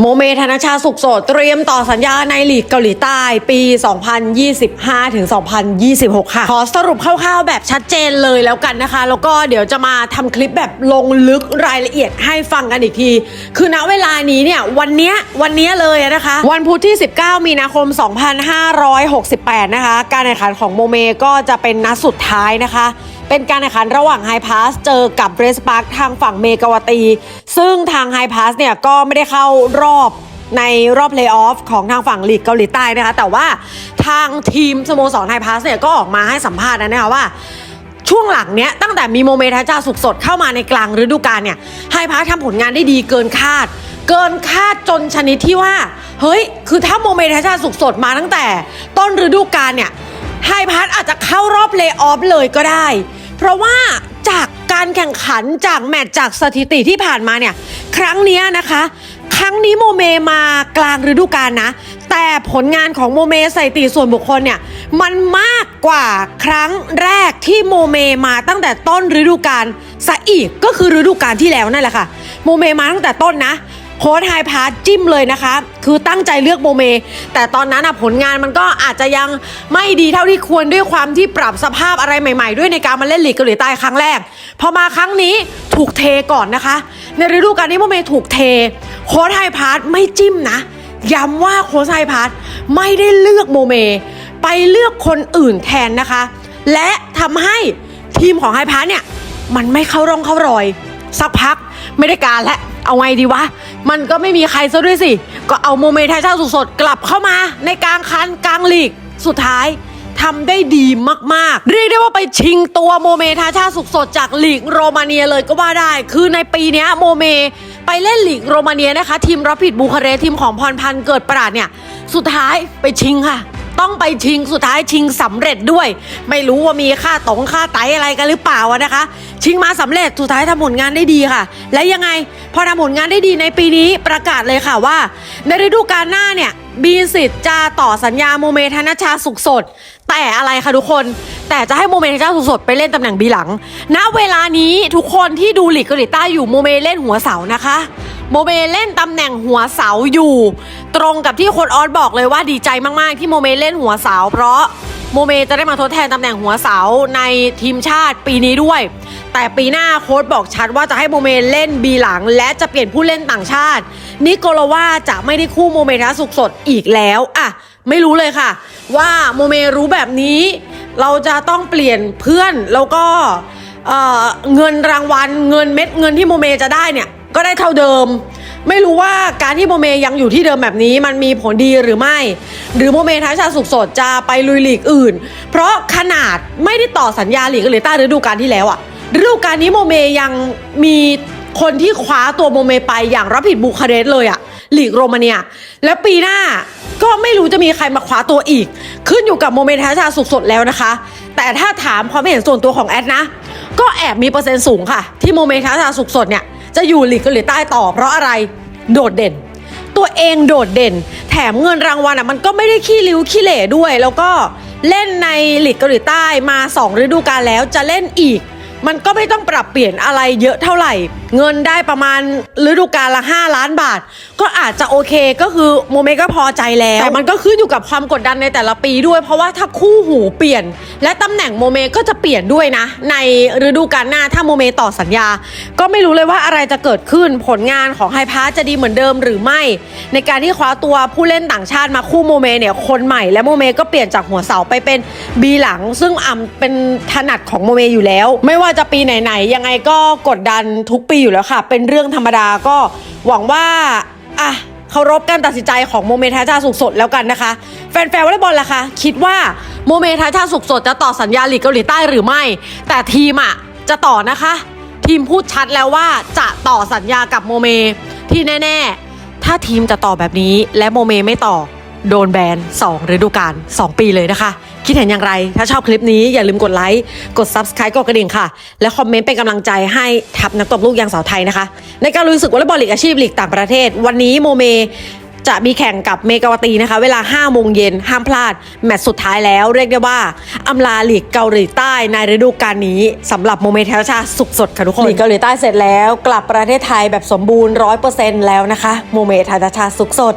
โมเมธนชาสุขโสดเตรียมต่อสัญญาในหลีกเกาหลีใต้ปี 2025 ถึง 2026 ค่ะ ขอสรุปคร่าวๆแบบชัดเจนเลยแล้วกันนะคะ แล้วก็เดี๋ยวจะมาทำคลิปแบบลงลึกรายละเอียดให้ฟังกันอีกที คือณเวลานี้เนี่ย วันเนี้ยวันเนี้ยเลยนะคะ วันพุธที่ 19 มีนาคม 2568 นะคะ การแข่งขันของโมเมก็จะเป็นนัดสุดท้ายนะคะ เป็นการแข่งขันระหว่างไฮพาสเจอกับเบรสปาร์คทางฝั่งเมกาวตี ซึ่งทางไฮพาสเนี่ยก็ไม่ได้เข้ารอบในรอบเพลย์ออฟของทางฝั่งลีกเกาหลีใต้นะคะ แต่ว่าทางทีมสโมสรไฮพาสเนี่ยก็ออกมาให้สัมภาษณ์นะคะว่าช่วงหลังเนี้ยตั้งแต่มีโมเมทาจาสุกสดเข้ามาในกลางฤดูกาลเนี่ยไฮพาร์ทำผลงานได้ดีเกินคาด เกินคาดจนชนิดที่ว่า เฮ้ย คือถ้าโมเมทาจาสุกสดมาตั้งแต่ต้นฤดูกาลเนี่ย ไฮพาร์ทอาจจะเข้ารอบเลย์ออฟเลยก็ได้ เพราะว่าจากการแข่งขันจากแมตช์จากสถิติที่ผ่านมาเนี่ย ครั้งนี้นะคะ ครั้งนี้โมเมมากลางฤดูกาลนะ แต่ผลงานของโมเมใสถิติส่วนบุคคลเนี่ย มันมากกว่าครั้งแรกที่โมเมมาตั้งแต่ต้นฤดูกาลซะอีกก็คือฤดูกาลที่แล้วนั่นแหละค่ะ โมเมมาตั้งแต่ต้นนะ โค้ชไฮพาร์ทจิ้มเลยนะคะ คือตั้งใจเลือกโมเม แต่ตอนนั้นอะผลงานมันก็อาจจะยังไม่ดีเท่าที่ควรด้วยความที่ปรับสภาพอะไรใหม่ ๆ ด้วยในการมาเล่นลีกเกาหลีใต้ครั้งแรก พอมาครั้งนี้ถูกเทก่อนนะคะ ในฤดูกาลนี้โมเมถูกเท โค้ชไฮพาร์ทไม่จิ้มนะย้ำว่าโค้ชไฮพาร์ทไม่ได้เลือกโมเม ไปเลือกคนอื่นแทนนะคะ และทำให้ทีมของไฮพาร์ทเนี่ย มันไม่เข้าร่องเข้ารอย สักพักไม่ได้การแล้ว เอาไงดีวะ มันก็ไม่มีใครซะด้วยสิ ก็เอาโมเมไทชาสุดสดๆกลับเข้ามาในกลางคันกลางลีก สุดท้ายทำได้ดีมากๆ เรียกได้ว่าไปชิงตัวโมเมทาชาสุกสดจากลีกโรมาเนียเลยก็ว่าได้ คือในปีนี้โมเมไปเล่นลีกโรมาเนียนะคะ ทีมรับผิดบูคาเรสทีมของพรพันธ์เกิดประหลาดเนี่ย สุดท้ายไปชิงค่ะ ต้องไปชิงสุดท้ายชิงสำเร็จด้วย ไม่รู้ว่ามีค่าตงค่าไตอะไรกันหรือเปล่านะคะ ชิงมาสำเร็จสุดท้ายทำผลงานได้ดีค่ะ และยังไงพอทำผลงานได้ดีในปีนี้ประกาศเลยค่ะว่า ในฤดูกาลหน้าเนี่ยบีสิทธิ์จะต่อสัญญาโมเมธนชชาสุขสด แต่อะไรคะทุกคน แต่จะให้โมเมธนชชาสุขสดไปเล่นตำแหน่งบีหลัง ณเวลานี้ทุกคนที่ดูลีกเกาหลีใต้อยู่โมเมเล่นหัวเสานะคะ โมเมเล่นตำแหน่งหัวเสาอยู่ ตรงกับที่โคนออสบอกเลยว่าดีใจมากๆ ที่โมเมเล่นหัวเสา เพราะโมเมจะได้มาทดแทนตำแหน่งหัวเสาในทีมชาติปีนี้ด้วย แต่ปีหน้าโค้ชบอกชัดว่าจะให้โมเมเล่นบีหลัง และจะเปลี่ยนผู้เล่นต่างชาติ นิโกลว่าจะไม่ได้คู่โมเมทัสสุกสดอีกแล้วอะไม่รู้เลยค่ะ ว่าโมเมรู้แบบนี้ เราจะต้องเปลี่ยนเพื่อนแล้วก็เเงินรางวัลเงินเม็ดเงินที่โมเมจะได้เนี่ย ก็ได้เท่าเดิม ไม่รู้ว่าการที่โมเมยังอยู่ที่เดิมแบบนี้มันมีผลดีหรือไม่ หรือโมเมท้ายชาสุกสดจะไปลุยลีกอื่น เพราะขนาดไม่ได้ต่อสัญญาลีกเกาหลีใต้ฤดูกาลที่แล้วอะฤดูกาลนี้โมเมยังมีคนที่คว้าตัวโมเมไปอย่างรับผิดบูคาเรสเลยอะลีกโรมาเนีย แล้วปีหน้าก็ไม่รู้จะมีใครมาคว้าตัวอีก ขึ้นอยู่กับโมเมนต์ท้ายชาสุกสดแล้วนะคะ แต่ถ้าถามความเห็นส่วนตัวของแอดนะ ก็แอบมีเปอร์เซ็นต์สูงค่ะ ที่โมเมนต์ท้ายชาสุกสดเนี่ย จะอยู่ลีกเกาหลีใต้ต่อเพราะอะไรโดดเด่น ตัวเองโดดเด่น แถมเงินรางวัลอะมันก็ไม่ได้ขี้ริ้วขี้เหร่ด้วย แล้วก็เล่นในลีกเกาหลีใต้มา 2 ฤดูกาลแล้วจะเล่นอีก มันก็ไม่ต้องปรับเปลี่ยนอะไรเยอะเท่าไหร่ เงินได้ประมาณฤดูกาลละ 5 ล้านบาท ก็อาจจะโอเคก็คือโมเมก็พอใจแล้ว แต่มันก็ขึ้นอยู่กับความกดดันในแต่ละปีด้วย เพราะว่าถ้าคู่หูเปลี่ยน และตำแหน่งโมเมก็จะเปลี่ยนด้วยนะ ในฤดูกาลหน้าถ้าโมเมต่อสัญญา ก็ไม่รู้เลยว่าอะไรจะเกิดขึ้นผลงานของไฮพาร์จะดีเหมือนเดิมหรือไม่ ในการที่คว้าตัวผู้เล่นต่างชาติมาคู่โมเมเนี่ยคนใหม่และโมเมก็เปลี่ยนจากหัวเสาไปเป็นบีหลัง ซึ่งอ่ำเป็นถนัดของโมเมอยู่แล้ว ไม่ว่าจะปีไหนๆ ยังไงก็กดดันทุกปีอยู่แล้วค่ะ เป็นเรื่องธรรมดาก็หวังว่าอะเคารพการตัดสินใจของโมเมทาชาสุกสดแล้วกันนะคะ แฟนๆวอลเลย์บอลล่ะคะ คิดว่าโมเมทาชาสุกสดจะต่อสัญญาลีกเกาหลีใต้หรือไม่ แต่ทีมอะจะต่อนะคะ ทีมพูดชัดแล้วว่าจะต่อสัญญากับโมเมที่แน่ ๆ ถ้าทีมจะต่อแบบนี้และโมเมไม่ต่อ โดนแบน2ฤดูกาล2 ปีเลยนะคะ คิดเห็นอย่างไร ถ้าชอบคลิปนี้อย่าลืมกดไลค์ กด Subscribe กดกระดิ่งค่ะ และคอมเมนต์เป็นกำลังใจให้ทัพนักตบลูกยางสาวไทยนะคะ ในการลุยศึกวอลเลย์บอลลีกอาชีพลีกต่างประเทศ วันนี้โมเมจะมีแข่งกับเมกาวตีนะคะ เวลา 5 โมงเย็นห้ามพลาด แมตช์สุดท้ายแล้วเรียกได้ว่าอำลาลีกเกาหลีใต้ในฤดูกาลนี้สำหรับโมเมนต์แทชาสุกสดค่ะทุกคนลีกเกาหลีใต้เสร็จแล้ว กลับประเทศไทยแบบสมบูรณ์ร้อยเปอร์เซ็นต์แล้วนะคะโมเมนต์ทาชาสุกสด